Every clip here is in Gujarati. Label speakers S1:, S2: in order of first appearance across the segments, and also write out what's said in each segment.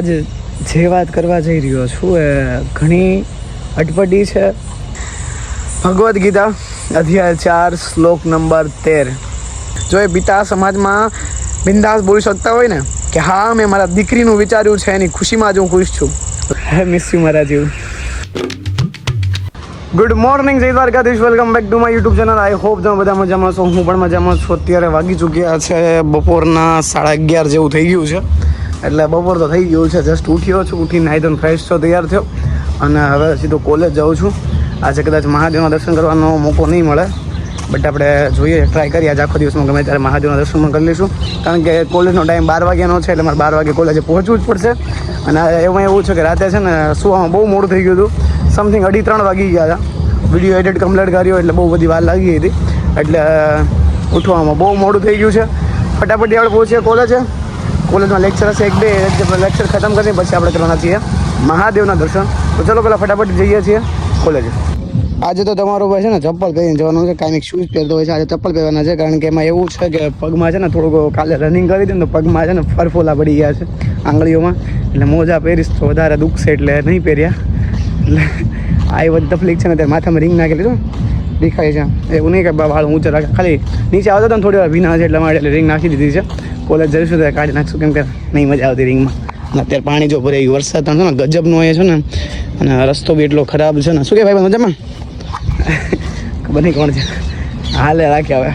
S1: આજે જે વાત કરવા જઈ રહ્યો છું એ ઘણી અટપટી છે. ભગવદ્ ગીતા, અધ્યાય ચાર, શ્લોક નંબર તેર. જો એ પિતા સમાજમાં બિંદાસ બોલી શકતા હોય ને, કે હા, મેં મારા દીકરીનું વિચાર્યું છે, એની ખુશીમાં જ હું ખુશ છું. હે મિસ યુ મારા જીવ ગુડ મોર્નિંગ જય Dwarkadhish. Welcome back to my YouTube channel I hope તમે બધા મજામાં છો. હું પણ મજામાં છું. અત્યારે વાગી ચૂક્યા છે બપોરના સાડા અગિયાર જેવું થઈ ગયું છે. એટલે બપોર તો થઈ ગયું છે જસ્ટ ઉઠ્યો છું, ઉઠીને નાહી ધોઈને ફ્રેશ છો તૈયાર થયો. અને હવે સીધો કોલેજ જાઉં છું. આજે કદાચ મહાદેવના દર્શન કરવાનો મોકો નહીં મળે બટ આપણે જોઈએ ટ્રાય કરીએ. આજે આખો દિવસમાં ગમે ત્યારે મહાદેવના દર્શન પણ કરી લઈશું. કારણ કે કોલેજનો ટાઈમ બાર વાગ્યાનો છે, એટલે મારે બાર વાગે કોલેજે પહોંચવું જ પડશે. અને એમાં એવું છે કે રાતે છે ને સુવામાં બહુ મોડું થઈ ગયું હતું. સમથિંગ અઢી ત્રણ વાગી ગયા હતા. વીડિયો એડિટ કમ્પ્લીટ કર્યો, એટલે બહુ બધી વાર લાગી હતી. એટલે, ઉઠવામાં બહુ મોડું થઈ ગયું છે. ફટાફટ આપણે પહોંચીએ કોલેજે કોલેજમાં લેક્ચર હશે એક બે લેક્ચર ખતમ કરીને પછી આપણે કરવાના છીએ. મહાદેવના દર્શન. તો ચલો પહેલાં ફટાફટ જઈએ છીએ કોલેજે આજે તો તમારો ભાઈ છે ને ચપ્પલ પહેરીને જવાનું છે કાંઈક શૂઝ પહેરતો હોય છે. આજે ચપ્પલ પહેરવાના છે, કારણ કે એમાં એવું છે કે પગમાં છે ને થોડુંક કાલે રનિંગ કરી ને તો પગમાં છે ને ફરફોલા પડી ગયા છે આંગળીઓમાં. એટલે મોજા પહેરીશ તો વધારે દુખશે એટલે નહીં પહેર્યા. એટલે આ બધી તકલીફ છે ને ત્યારે માથામાં રિંગ નાખેલી છો દેખાય છે. એવું નહીં કે વાળ ઊંચા રાખે. ખાલી નીચે આવતા હતા થોડી વાર ભીના છે એટલે મારે એટલે રિંગ નાખી દીધી છે. કોલેજ જઈશું ત્યારે કાઢી નાખશું. કેમ કે નહીં મજા આવતી રિંગમાં અને અત્યારે પાણી જો ભરે વરસાદ છે ને, ગજબનો એ છે ને. અને રસ્તો બી એટલો ખરાબ છે ને. શું કે ભાઈ મજામાં? ખબર નહીં કોણ છે. હાલે, રાખે હવે.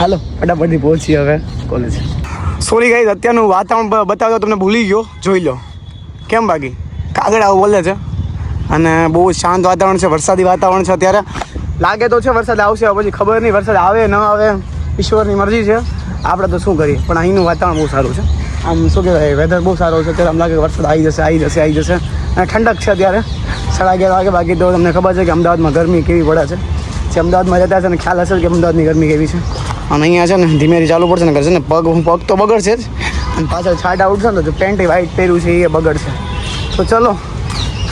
S1: હાલો, ફટાફટથી પહોંચીએ હવે કોલેજ. સોરી ગાઈઝ અત્યારનું વાતાવરણ બતાવતો તમને ભૂલી ગયો. જોઈ લો. કેમ બાકી? કાગળ આવું બોલે છે. અને બહુ શાંત વાતાવરણ છે, વરસાદી વાતાવરણ છે અત્યારે. લાગે તો છે વરસાદ આવશે પછી ખબર નહીં, વરસાદ આવે, ન આવે. ઈશ્વરની મરજી છે. આપણે તો શું કરીએ? પણ અહીંનું વાતાવરણ બહુ સારું છે. આમ શું કહેવાય વેધર બહુ સારો છે. અત્યારે આમ લાગે વરસાદ આવી જશે આવી જશે આવી જશે. અને ઠંડક છે અત્યારે. સાડા અગિયાર વાગે બાકી તો તમને ખબર છે કે અમદાવાદમાં ગરમી કેવી પડે છે. જે અમદાવાદમાં જતા છે ને ખ્યાલ હશે કે અમદાવાદની ગરમી કેવી છે. અને અહીંયા છે ને ધીમેથી ચાલુ પડશે ને કરશે ને પગ હું પગ તો બગડશે જ. અને પાછળ છાંટા ઉઠશે ને તો પેન્ટ વ્હાઈટ પહેર્યું છે એ બગડશે. તો ચલો,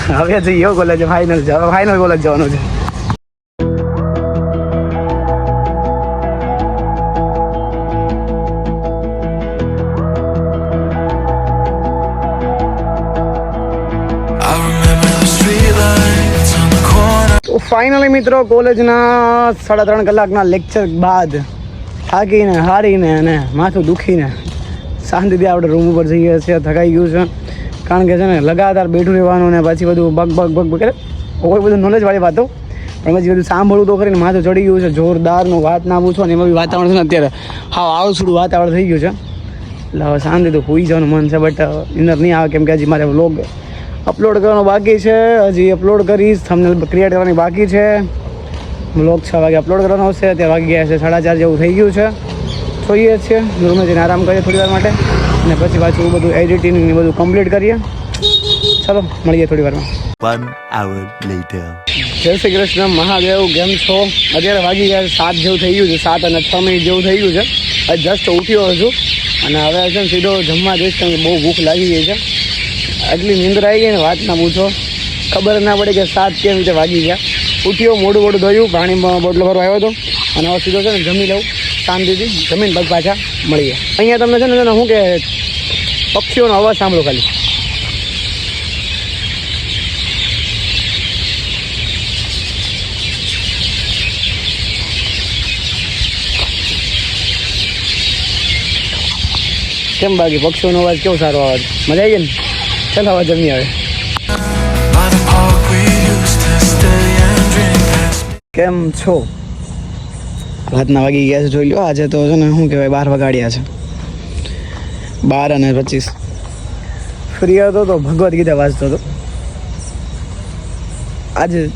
S1: હવે જઈએ કોલેજ ફાઇનલ ફાઇનલ કોલેજ જવાનું છે. ફાઇનલી મિત્રો કોલેજના સાડા ત્રણ કલાકના લેક્ચર બાદ થાકીને, હારીને અને માથું દુખીને શાંતિથી આપણે રૂમ ઉપર જઈએ છીએ, થકાઈ ગયું છે. કારણ કે છે ને, લગાતાર બેઠું રહેવાનું ને પછી બધું બગ બગ બગ બગ કોઈ બધું નોલેજવાળી વાતો. પણ પછી બધું સાંભળવું તો કરીને માથું ચડી ગયું છે. જોરદારનું વાત ના પૂછો ને એમાં બી વાતાવરણ છે ને અત્યારે હા આવડસુડું વાતાવરણ થઈ ગયું છે. એટલે હવે શાંતિ તો હોઈ જવાનું મન છે બટ ઇનર નહીં આવે, કેમ કે હજી મારે વ્લોગ અપલોડ કરવાનો બાકી છે. હજી અપલોડ કરીશ. તમને ક્રિએટ કરવાની બાકી છે. બ્લોગ છ વાગે અપલોડ કરવાનો હશે અત્યારે વાગી ગયા છે સાડા ચાર જેવું થઈ ગયું છે. જોઈએ છીએ. રૂમે જઈને આરામ કરીએ થોડી વાર માટે. અને પછી પાછું બધું એડિટિંગ ને બધું કમ્પ્લીટ કરીએ. ચલો મળીએ થોડી વારમાં. જય શ્રી કૃષ્ણ. મહાદેવ કેમ છો? અત્યારે વાગી ગયા સાત જેવું થઈ ગયું છે. સાત અને છ મિનિટ જેવું થઈ ગયું છે. જસ્ટ ઉઠ્યો હજુ અને હવે છે સીધો જમવા જઈશ કારણ કે બહુ ભૂખ લાગી ગઈ છે. આટલી નીંદર આવી ગઈ ને વાત ના પૂછો. ખબર ના પડી કે સાત કેમ રીતે વાગી ગયા. ઉઠ્યો મોડું મોડું ધોયું, પાણીમાં બોટલો ભરવા આવ્યો હતો. અને હવે સીધો છે ને જમી લઉં. શાંતિથી જમીન પગ પાછા મળીએ અહીંયા તમને છે ને શું કે પક્ષીઓનો અવાજ સાંભળો ખાલી. કેમ બાકી? પક્ષીઓનો અવાજ કેવો સારો અવાજ મજા આવી ગઈ ને? ચાલ હવે જમી આવે કેમ છો? રાતના વાગી ગયા છે, જોઈ લો, આજે તો છે ને, શું કહેવાય, બાર વગાડ્યા છે. બાર અને પચીસ. ફ્રી હતો તો ભગવદ્ ગીતા વાંચતો હતો. આજે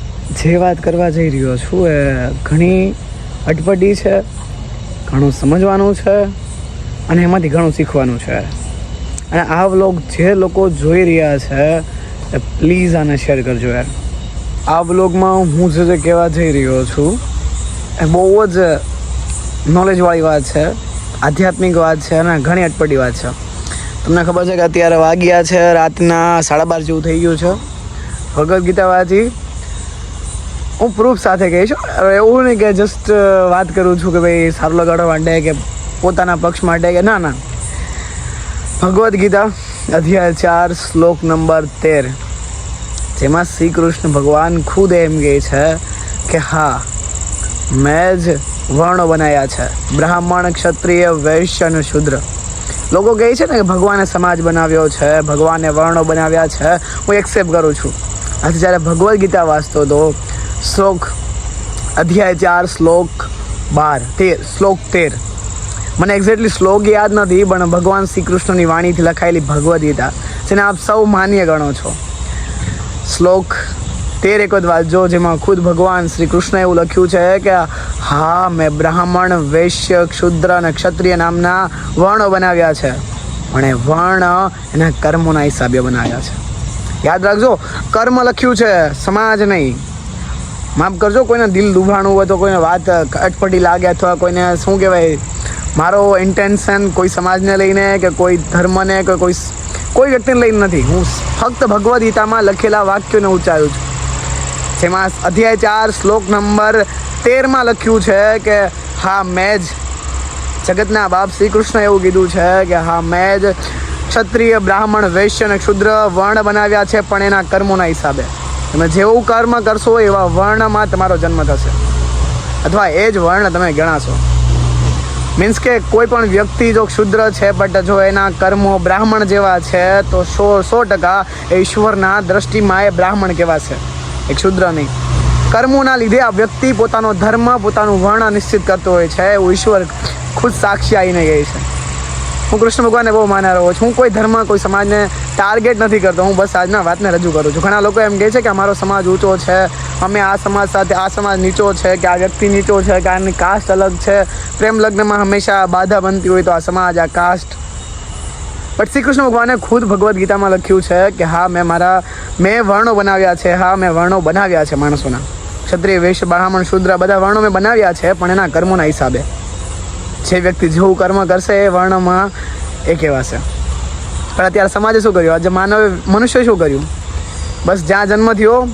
S1: જે વાત કરવા જઈ રહ્યો છું એ ઘણી અટપટી છે, ઘણું સમજવાનું છે, અને એમાંથી ઘણું શીખવાનું છે. અને આ વ્લોગ જે લોકો જોઈ રહ્યા છે પ્લીઝ આને શેર કરજો યાર. આ વ્લોગમાં હું જે જે કહેવા જઈ રહ્યો છું, એ બહુ જ નોલેજવાળી વાત છે, આધ્યાત્મિક વાત છે અને ઘણી અટપટી વાત છે. તમને ખબર છે કે અત્યારે વાગ્યા છે રાતના સાડા બાર જેવું થઈ ગયું છે. ભગવદ્ ગીતા વાંચી હું પ્રૂફ સાથે કહીશ. એવું નહીં કે જસ્ટ વાત કરું છું કે ભાઈ સારું લગાડવા માટે કે પોતાના પક્ષ માટે કે ના ના. ભગવદ્ ગીતા, અધ્યાય ચાર, શ્લોક નંબર તેર. જેમાં શ્રી કૃષ્ણ ભગવાન ખુદ એમ કહે છે કે, હા, મેં જ વર્ણો બનાવ્યા છે. બ્રાહ્મણ, ક્ષત્રિય, વૈશ્ય અને શુદ્ર. લોકો કહે છે ને કે, ભગવાને સમાજ બનાવ્યો છે, ભગવાને વર્ણો બનાવ્યા છે. હું એક્સેપ્ટ કરું છું. આજે જ્યારે ભગવદ્ ગીતા વાંચતો હતો, શ્લોક અધ્યાય ચાર, શ્લોક બાર, તેર, શ્લોક તેર. મને એક્ઝેક્ટલી શ્લોક યાદ નથી, પણ ભગવાન શ્રી કૃષ્ણની વાણીથી લખાયેલી ભગવદ્ ગીતા, જેને આપ સૌ માન્ય ગણો છો. શ્લોક તેર એક વાંચજો, જેમાં ખુદ ભગવાન શ્રી કૃષ્ણ એવું લખ્યું છે કે, હા, મેં બ્રાહ્મણ, વૈશ્ય, ક્ષુદ્ર અને ક્ષત્રિય નામના વર્ણો બનાવ્યા છે, પણ એ વર્ણ એના કર્મોના હિસાબે બનાવ્યા છે. યાદ રાખજો, કર્મ લખ્યું છે, સમાજ નહીં. માફ કરજો, કોઈને દિલ દુભાણું હોય તો કોઈને વાત અટપટી લાગે અથવા કોઈને શું કહેવાય મારો ઇન્ટેન્શન કોઈ સમાજને લઈને કે કોઈ ધર્મને કે કોઈ કોઈ વ્યક્તિને લઈને નથી. હું ફક્ત ભગવદ્ ગીતામાં લખેલા વાક્યોને ઉચ્ચારું છું. જેમાં અધ્યાય ચાર, શ્લોક નંબર તેરમાં લખ્યું છે કે, હા, મેં જ જગતના બાપ શ્રી કૃષ્ણ એવું કીધું છે કે, હા, મેં જ ક્ષત્રિય, બ્રાહ્મણ, વૈશ્ય અને ક્ષુદ્ર વર્ણ બનાવ્યા છે, પણ એના કર્મોના હિસાબે. તમે જેવું કર્મ કરશો, એવા વર્ણમાં તમારો જન્મ થશે. અથવા એ જ વર્ણ તમે ગણાશો. મીન્સ કે કોઈ પણ વ્યક્તિ જો ક્ષુદ્ર છે બટ જો એના કર્મો બ્રાહ્મણ જેવા છે, તો સો સો ટકા એ ઈશ્વરના દ્રષ્ટિમાં એ બ્રાહ્મણ કહેવાશે એ ક્ષુદ્ર નહીં. કર્મોના લીધે આ વ્યક્તિ પોતાનો ધર્મ, પોતાનું વર્ણ નિશ્ચિત કરતો હોય છે, એવું ઈશ્વર ખુદ સાક્ષી આવીને કહે છે. હું કૃષ્ણ ભગવાનને બહુ રહું છું. હું કોઈ ધર્મ કોઈ સમાજને ટાર્ગેટ નથી કરતો. હું બસ આજના વાતને રજૂ કરું છું. ઘણા લોકો એમ કહે છે કે અમારો સમાજ ઊંચો છે. અમે આ સમાજ સાથે, આ સમાજ નીચો છે, કે આ વ્યક્તિ નીચો છે, કે આની કાસ્ટ અલગ છે. પ્રેમ લગ્નમાં હંમેશા બાધા બનતી હોય તો આ સમાજ, આ કાસ્ટ બટ શ્રી કૃષ્ણ ભગવાને ખુદ ભગવદ્ ગીતામાં લખ્યું છે કે હા, મેં મારા, મેં વર્ણો બનાવ્યા છે. હા, મેં વર્ણો બનાવ્યા છે માણસોના. ક્ષત્રિય, વૈશ્ય, બ્રાહ્મણ, શુદ્ર બધા વર્ણો મેં બનાવ્યા છે, પણ એના કર્મોના હિસાબે. જે વ્યક્તિ જેવું કર્મ કરશે એ વર્ણમાં એ કહેવાશે. પણ અત્યારે સમાજે શું કર્યું? આજે માનવે મનુષ્ય શું કર્યું? બસ જ્યાં જન્મ થયો,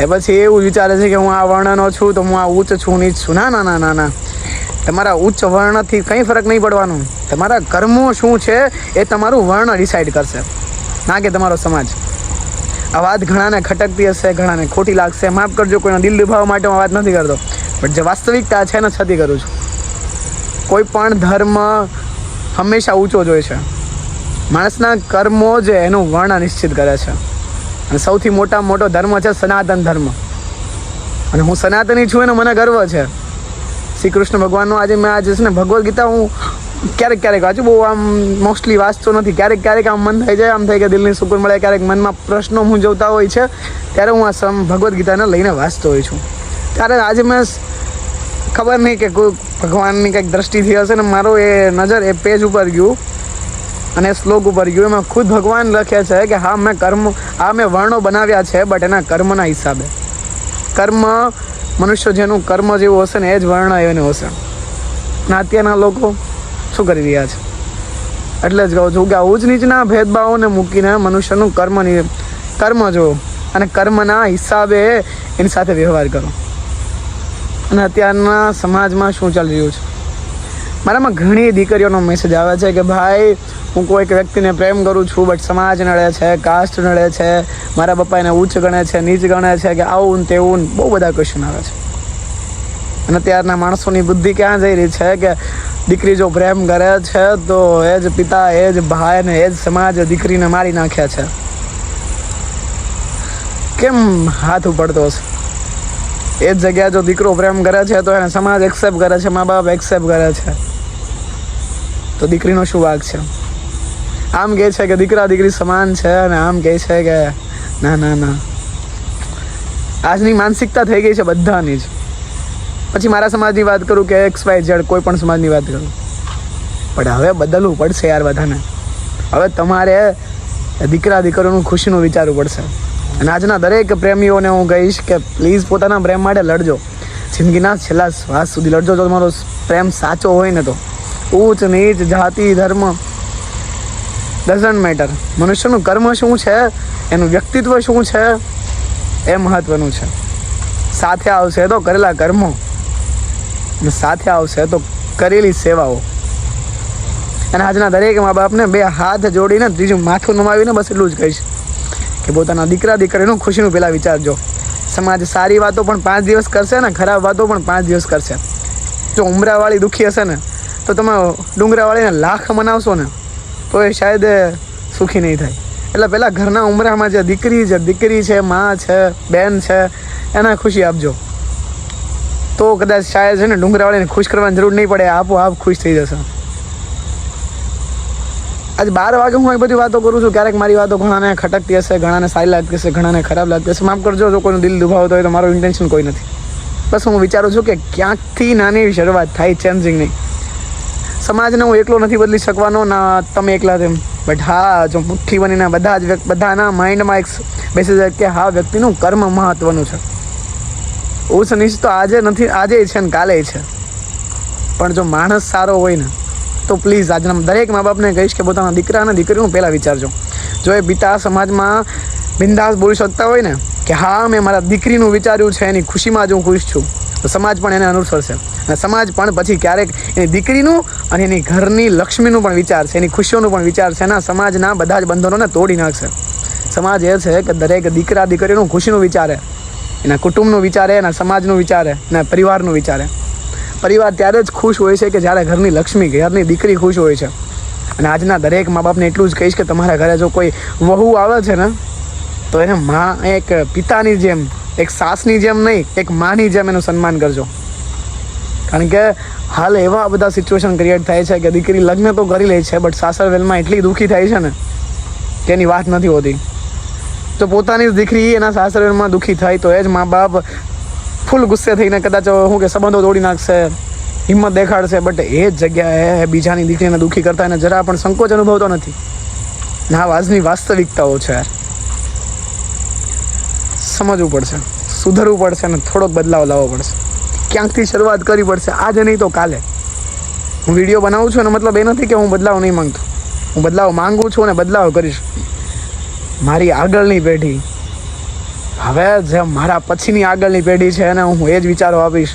S1: એ પછી એવું વિચારે છે કે હું આ વર્ણનો છું, તો હું આ ઉચ્ચ છું, નીચ છું. ના ના ના ના તમારા ઉચ્ચ વર્ણથી કંઈ ફરક નહીં પડવાનું. તમારા કર્મો શું છે એ તમારું વર્ણ ડિસાઈડ કરશે. ના કે તમારો સમાજ. આ વાત ઘણાને ખટકતી હશે, ઘણાને ખોટી લાગશે. માફ કરજો, કોઈના દિલ દુભાવવા માટે હું વાત નથી કરતો. પણ જે વાસ્તવિકતા છે એને છતી કરું છું. કોઈ પણ ધર્મ હંમેશા ઊંચો જ હોય છે. માણસના કર્મો જ એનું વર્ણ નિશ્ચિત કરે છે. અને સૌથી મોટા મોટો ધર્મ છે સનાતન ધર્મ. અને હું સનાતની છું એનો મને ગર્વ છે. શ્રી કૃષ્ણ ભગવાનનો આજે મેં આજે છે ને ભગવદ્ ગીતા હું ક્યારેક ક્યારેક વાંચું, બહુ આમ મોસ્ટલી વાંચતો નથી. ક્યારેક ક્યારેક આમ મન થઈ જાય, આમ થાય કે દિલની સુકૂન મળે, ક્યારેક મનમાં પ્રશ્નો મૂંઝવતા હોય છે. ત્યારે હું આ સમ, ભગવદ્ ગીતાને લઈને વાંચતો હોઉં છું. ત્યારે આજે મેં ખબર નહીં કે કોઈ ભગવાનની કંઈક દ્રષ્ટિથી હશે ને મારો એ નજર એ પેજ ઉપર ગયું અને શ્લોક ઉપર ગયું. એમાં ખુદ ભગવાન લખે છે કે હા, મેં કર્મ આ મેં વર્ણો બનાવ્યા છે બટ એના કર્મના હિસાબે. કર્મ મનુષ્ય જેનું કર્મ જેવું હશે ને એ જ વર્ણ એનું હશે. ને અત્યારના લોકો શું કરી રહ્યા છે? એટલે જ કહું છું કે ઉચ્ચ નીચના ભેદભાવોને મૂકીને મનુષ્યનું કર્મ કર્મ જો અને કર્મના હિસાબે એની સાથે વ્યવહાર કરો. અને અત્યારના સમાજમાં શું ચાલી રહ્યું છે? મારામાં ઘણી દીકરીઓનો મેસેજ આવે છે કે, ભાઈ, હું કોઈક વ્યક્તિને પ્રેમ કરું છું બટ સમાજ નડે છે કાસ્ટ નડે છે, મારા પપ્પા એને ઉચ્ચ ગણે છે, નીચ ગણે છે, કે આવું તેવું બહુ બધા ક્વેશ્ચન આવે છે. અને ત્યારના માણસોની બુદ્ધિ ક્યાં જઈ રહી છે કે, દીકરી જો પ્રેમ કરે છે, તો એ જ પિતા, એ જ ભાઈ ને એ જ સમાજ દીકરીને મારી નાખ્યા છે. કેમ હાથ ઉપડતો હશે? એ જ જગ્યાએ જો દીકરો પ્રેમ કરે છે તો એને સમાજ એક્સેપ્ટ કરે છે, મા બાપ એક્સેપ્ટ કરે છે. તો દીકરીનો શું વાક છે? આમ કહે છે કે દીકરા દીકરી સમાન છે અને આમ કહે છે કે ના ના ના. આજની માનસિકતા થઈ ગઈ છે બધાની જ. પછી મારા સમાજની વાત કરું કે એક્સ વાય ઝેડ કોઈ પણ સમાજની વાત કરું. પણ હવે બદલવું પડશે યાર બધાને. હવે તમારે દીકરા દીકરીનું ખુશીનું વિચારવું પડશે. અને આજના દરેક પ્રેમીઓને હું કહીશ કે પ્લીઝ પોતાના પ્રેમ માટે લડજો. જિંદગીના છેલ્લા શ્વાસ સુધી લડજો. જો તમારો પ્રેમ સાચો હોય ને તો. ઊંચ, નીચ, જાતિ, ધર્મ ડઝન્ટ મેટર મનુષ્યનું કર્મ શું છે? એનું વ્યક્તિત્વ શું છે? એ મહત્વનું છે. સાથે આવશે તો કરેલા કર્મો. અને સાથે આવશે તો કરેલી સેવાઓ. અને આજના દરેક મા બાપને બે હાથ જોડીને ત્રીજું માથું નમાવીને બસ એટલું જ કહીશ. કે પોતાના દીકરા દીકરીનું ખુશીનું પહેલાં વિચારજો. સમાજ સારી વાતો પણ પાંચ દિવસ કરશે ને ખરાબ વાતો પણ પાંચ દિવસ કરશે. જો ઉમરાવાળી દુઃખી હશે ને, તો તમે ડુંગરાવાળીને લાખ મનાવશો ને, તો એ શાયદ સુખી નહીં થાય. એટલે પહેલાં ઘરના ઉમરામાં જે દીકરી છે દીકરી છે, માં છે, બેન છે, એને ખુશી આપજો. તો કદાચ શાયદ છે ને ડુંગરાવાળીને ખુશ કરવાની જરૂર નહીં પડે આપોઆપ ખુશ થઈ જશે. આજ બાર વાગે હું એ બધી વાતો કરું છું. ક્યારેક મારી વાતો ઘણાને ખટકતી હશે, ઘણાને સારી લાગતી હશે, ઘણાને ખરાબ લાગતી હશે. માફ કરજો, જો કોઈનું દિલ દુભાવતો હોય તો મારું ઇન્ટેન્શન કોઈ નથી. બસ હું વિચારું છું કે ક્યાંકથી નાની શરૂઆત થાય ચેન્જિંગની સમાજને હું એકલો નથી બદલી શકવાનો, ના તમે એકલા તેમ. બટ હા, જો મુઠ્ઠી બનીને બધા જ બધાના માઇન્ડમાં એક બેસી જાય કે હા, વ્યક્તિનું કર્મ મહત્વનું છે. ઉચ્ચ નીચ તો આજે નથી, આજે છે ને કાલે છે. પણ જો માણસ સારો હોય ને તો પ્લીઝ આજના દરેક મા બાપને કહીશ કે પોતાના દીકરા અને દીકરીનું પહેલાં વિચારજો. જો એ પિતા સમાજમાં બિંદાસ બોલી શકતા હોય ને, કે હા, મેં મારા દીકરીનું વિચાર્યું છે, એની ખુશીમાં જ હું ખુશ છું, તો સમાજ પણ એને અનુસરશે. અને સમાજ પણ પછી ક્યારેક એની દીકરીનું અને એની ઘરની લક્ષ્મીનું પણ વિચારશે, એની ખુશીઓનું પણ વિચારશે, એના સમાજના બધા જ બંધનોને તોડી નાખશે. સમાજ એ છે કે દરેક દીકરા દીકરીનું ખુશીનું વિચારે, એના કુટુંબનું વિચારે, એના સમાજનું વિચારે, એના પરિવારનું વિચારે. પરિવાર ત્યારે જ ખુશ હોય છે કે જ્યારે ઘરની લક્ષ્મી, ઘરની દીકરી ખુશ હોય છે. અને આજના દરેક મા બાપને એટલું જ કહીશ કે તમારા ઘરે જો કોઈ વહુ આવે છે ને, તો એને મા એક પિતાની જેમ, એક સાસની જેમ નહીં, એક માની જેમ એનું સન્માન કરજો. કારણ કે હાલ એવા બધા સિચ્યુએશન ક્રિએટ થાય છે કે દીકરી લગ્ન તો કરી લે છે બટ સાસર વેલમાં એટલી દુઃખી થાય છે ને એની વાત નથી હોતી. તો પોતાની જ દીકરી એના સાસરવેલમાં દુઃખી થાય, તો એ જ મા બાપ ફૂલ ગુસ્સે થઈને કદાચ શું કે સંબંધો તોડી નાખશે, હિંમત દેખાડશે બટ એ જ જગ્યાએ બીજાની દીકરીને દુઃખી કરતા એને જરા પણ સંકોચ અનુભવતો નથી. ના આજની વાસ્તવિકતાઓ છે યાર. સમજવું પડશે, સુધરવું પડશે અને થોડોક બદલાવ લાવવો પડશે. ક્યાંકથી શરૂઆત કરવી પડશે, આજે નહીં તો કાલે. હું વીડિયો બનાવું છું એનો મતલબ એ નથી કે હું બદલાવ નહીં માંગતો. હું બદલાવ માંગુ છું અને બદલાવ કરીશ. મારી આગળની પેઢી હવે જે મારા પછીની આગળની પેઢી છે એને હું એ જ વિચારો આપીશ.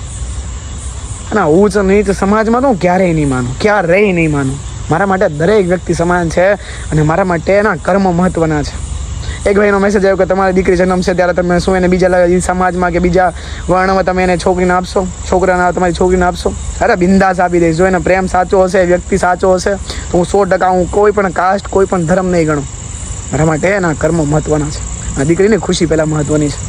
S1: અને ઉચ્ચ નીચ સમાજમાં તો હું ક્યારેય નહીં માનું, ક્યારેય નહીં માનું. મારા માટે દરેક વ્યક્તિ સમાન છે અને મારા માટે એના કર્મ મહત્વના છે. એક ભાઈનો મેસેજ આવ્યો કે તમારી દીકરી જન્મશે ત્યારે તમે શું એને બીજા સમાજમાં કે બીજા વર્ણમાં તમે એને છોકરીને આપશો? છોકરાને તમારી છોકરીને આપશો? અરે બિંદાસ આપી દઈશ. જો એને પ્રેમ સાચો હશે વ્યક્તિ સાચો હશે, તો હું સો ટકા હું કોઈ પણ કાસ્ટ કોઈ પણ ધર્મ નહીં ગણું. મારા માટે એના કર્મ મહત્વના છે. અને દીકરીની ખુશી પહેલાં મહત્ત્વની છે.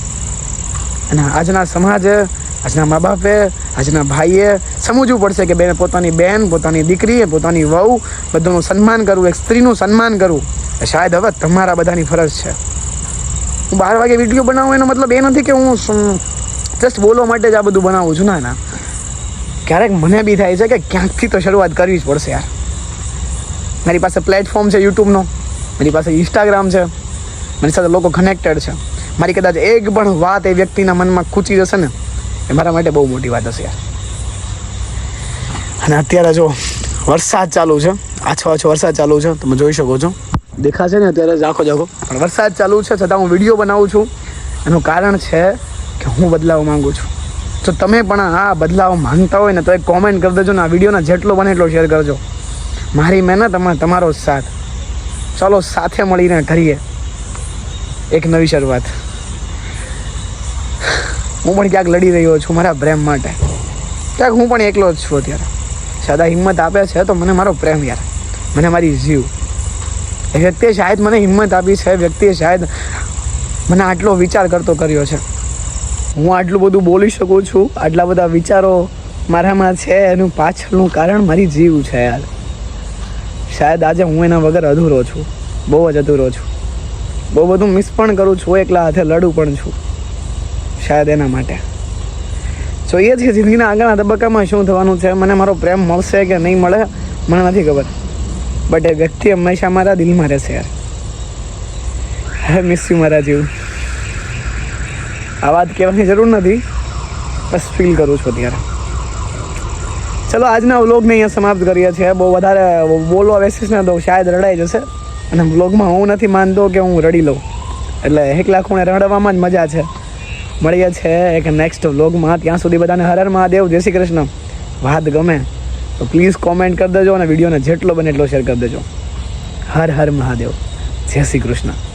S1: અને આજના સમાજે, આજના મા બાપે આજના ભાઈએ સમજવું પડશે કે બેન પોતાની બેન, પોતાની દીકરી પોતાની વહુ બધાનું સન્માન કરવું, એક સ્ત્રીનું સન્માન કરવું. શાયદ હવે તમારા બધાની ફરજ છે. હું બાર વાગે વીડિયો બનાવું એનો મતલબ એ નથી કે હું જસ્ટ બોલવા માટે જ આ બધું બનાવું છું. ના ના. ક્યારેક મને બી થાય છે કે ક્યાંકથી તો શરૂઆત કરવી જ પડશે યાર. મારી પાસે પ્લેટફોર્મ છે યુટ્યુબનો મારી પાસે ઇન્સ્ટાગ્રામ છે. મારી સાથે લોકો કનેક્ટેડ છે. મારી કદાચ એક પણ વાત એ વ્યક્તિના મનમાં ખૂચી જશે ને, એ મારા માટે બહુ મોટી વાત હશે યાર. અને અત્યારે જો વરસાદ ચાલુ છે, આછો આછો વરસાદ ચાલુ છે, તમે જોઈ શકો છો. દેખાશે ને અત્યારે ઝાખો જાખો પણ વરસાદ ચાલુ છે, છતાં હું વીડિયો બનાવું છું. એનું કારણ છે કે હું બદલાવ માંગુ છું. જો તમે પણ આ બદલાવ માંગતા હોય ને, તો એક કોમેન્ટ કરી દેજો ને, આ વિડીયોના જેટલો બને એટલો શેર કરજો. મારી મહેનત અને તમારો સાથ. ચાલો સાથે મળીને કરીએ એક નવી શરૂઆત. હું પણ ક્યાંક લડી રહ્યો છું મારા પ્રેમ માટે. ક્યાંક હું પણ એકલો જ છું અત્યારે. સદા હિંમત આપે છે તો મને મારો પ્રેમ યાર. મને મારી જીવ. એ વ્યક્તિએ શાયદ મને હિંમત આપી છે વ્યક્તિએ શાયદ મને આટલો વિચાર કરતો કર્યો છે. હું આટલું બધું બોલી શકું છું, આટલા બધા વિચારો મારામાં છે, એનું પાછળનું કારણ મારી જીવ છે યાર. શાયદ આજે હું એના વગર અધૂરો છું, બહુ જ અધૂરો છું. બહુ બધું મિસ પણ કરું છું, એકલા હાથે લડું પણ છું, શાયદ એના માટે. જોઈએ છીએ જિંદગીના આગળના તબક્કામાં શું થવાનું છે, મને મારો પ્રેમ મળશે કે નહીં મળે, મને નથી ખબર. બટ એ વ્યક્તિ હંમેશા મારા દિલમાં રહેશે યાર. હે મિસ યુ મારા જીવ. આ વાત કહેવાની જરૂર નથી, બસ ફીલ કરું છું અત્યારે. ચલો, આજના વ્લોગને અહીંયા સમાપ્ત કરીએ છીએ. બહુ વધારે બોલવા બેસીશ ને તો શાયદ રડાઈ જશે. અને વ્લોગમાં હું નથી માનતો કે હું રડી લઉં. એટલે એકલા ખૂણે રડવામાં જ મજા છે. મળીએ છે એક નેક્સ્ટ વ્લોગમાં ત્યાં સુધી બધાને હર હર મહાદેવ. જય શ્રી કૃષ્ણ. વાત ગમે તો પ્લીઝ કોમેન્ટ કરી દેજો અને વિડીયોને જેટલો બને એટલો શેર કરી દેજો. હર હર મહાદેવ. જય શ્રી કૃષ્ણ.